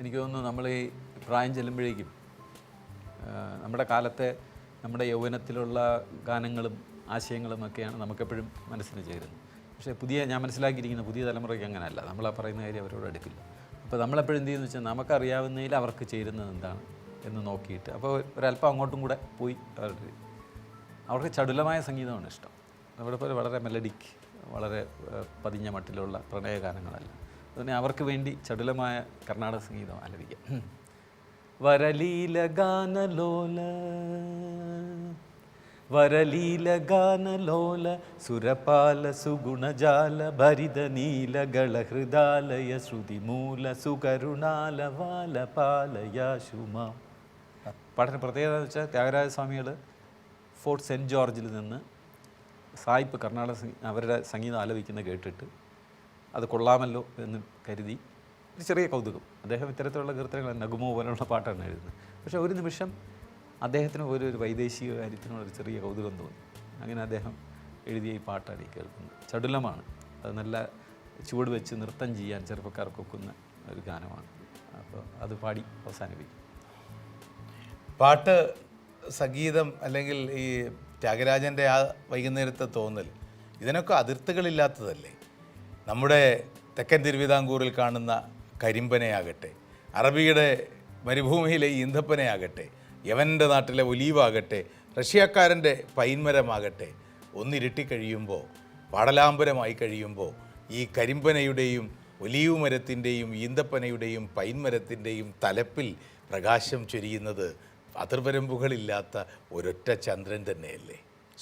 എനിക്ക് തോന്നുന്നു നമ്മൾ ഈ പ്രായം ചെല്ലുമ്പോഴേക്കും നമ്മുടെ കാലത്തെ നമ്മുടെ യൗവനത്തിലുള്ള ഗാനങ്ങളും ആശയങ്ങളും ഒക്കെയാണ് നമുക്കെപ്പോഴും മനസ്സിന് ചേരുന്നത്. പക്ഷേ പുതിയ ഞാൻ മനസ്സിലാക്കിയിരിക്കുന്ന പുതിയ തലമുറയ്ക്ക് അങ്ങനെയല്ല നമ്മൾ ആ പറയുന്ന കാര്യം അവരോട് അടുക്കില്ല. അപ്പോൾ നമ്മളെപ്പോഴും എന്ത് ചെയ്യുന്നു വെച്ചാൽ നമുക്കറിയാവുന്നതിൽ അവർക്ക് ചേരുന്നത് എന്താണ് എന്ന് നോക്കിയിട്ട് അപ്പോൾ ഒരല്പം അങ്ങോട്ടും കൂടെ പോയി അവരുടെ അവർക്ക് ചടുലമായ സംഗീതമാണ് ഇഷ്ടം. നമ്മുടെ പോലെ വളരെ മെലഡിക്ക് വളരെ പതിഞ്ഞ മട്ടിലുള്ള പ്രണയഗാനങ്ങളല്ല. അതുതന്നെ അവർക്ക് വേണ്ടി ചടുലമായ കർണാടക സംഗീതം ആലപിക്കാം. വരലീല ഗാനലോല വരലീല ഗാനലോല സുരപാല സുഗുണജാല ഭരിത നീലಗಳ ഹൃദാലയ ശ്രുതിമൂല സുകരുണാല വാല പാലയാശുമ പാട്ടിന് പ്രത്യേകത എന്ന് വെച്ചാൽ ത്യാഗരാജ സ്വാമികൾ ഫോർട്ട് സെന്റ് ജോർജിൽ നിന്ന് സായിപ്പ് കർണാടക അവരുടെ സംഗീതം ആലപിക്കുന്നത് കേട്ടിട്ട് അത് കൊള്ളാമല്ലോ എന്ന് കരുതി. ഒരു ചെറിയ കൗതുകം. അദ്ദേഹം ഇത്തരത്തിലുള്ള കീർത്തനങ്ങൾ നഗുമോ പോലുള്ള പാട്ടാണ് എഴുതുന്നത്. പക്ഷേ ഒരു നിമിഷം അദ്ദേഹത്തിന് ഒരു ഒരു വൈദേശിക ഒരു ചെറിയ കൗതുകം തോന്നി. അങ്ങനെ അദ്ദേഹം എഴുതിയ ഈ പാട്ടാണ് ഈ കേൾക്കുന്നത്. ചടുലമാണ്. അത് നല്ല ചുവട് വെച്ച് നൃത്തം ചെയ്യാൻ ചെറുപ്പക്കാർക്കൊക്കുന്ന ഒരു ഗാനമാണ്. അപ്പോൾ അത് പാടി അവസാനിപ്പിക്കും. പാട്ട് സംഗീതം അല്ലെങ്കിൽ ഈ ത്യാഗരാജന്റെ ആ വൈകുന്നേരത്തെ തോന്നൽ ഇതിനൊക്കെ അതിർത്തികളില്ലാത്തതല്ലേ? നമ്മുടെ തെക്കൻ തിരുവിതാംകൂറിൽ കാണുന്ന കരിമ്പനയാകട്ടെ അറബിയുടെ മരുഭൂമിയിലെ ഈന്തപ്പനയാകട്ടെ യവന്റെ നാട്ടിലെ ഒലീവാകട്ടെ റഷ്യക്കാരന്റെ പൈൻമരമാകട്ടെ ഒന്നിരുട്ടി കഴിയുമ്പോൾ പാടലാംബരമായി കഴിയുമ്പോൾ ഈ കരിമ്പനയുടെയും ഒലീവ് മരത്തിന്റെയും ഈന്തപ്പനയുടെയും പൈൻമരത്തിന്റെയും തലപ്പിൽ പ്രകാശം ചൊരിയുന്നത് അതിർവരമ്പുകളില്ലാത്ത ഒരൊറ്റ ചന്ദ്രൻ തന്നെയല്ലേ?